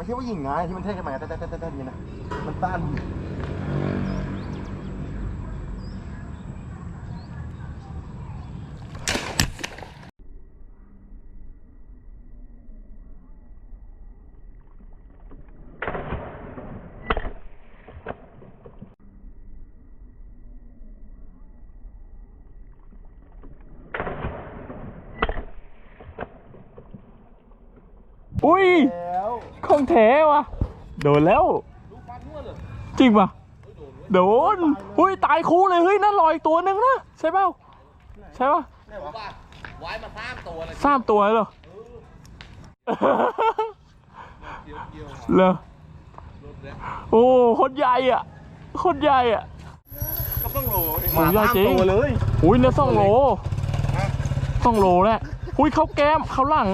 ไม่ใช่ว่ายิงไงที่มันเท่ขึ้นมาแต่แต่แต่แต่นี่นะมันต้านอุ้ยแล้ว ของแท้ว่ะโดนแล้วจริงป่ะโดนอุ้ยตายคู่เลยเฮ้ยนั่นลอยตัวหนึงนะใช่เปล่าใช่ป่ะว่าไว้มาสามตัวเลยสามตัวเลยเหรอเกี่ยวเกี่ยวเหรอรถเนี่ยโอ้โคตรใหญ่อะโคตรใหญ่อะก็ต้องโหลหมูใหญ่จริงตัวเลยอุ้ยเนี่ยสองโลสองโลแหละอุ้ยเขาแก้มเขาหลัง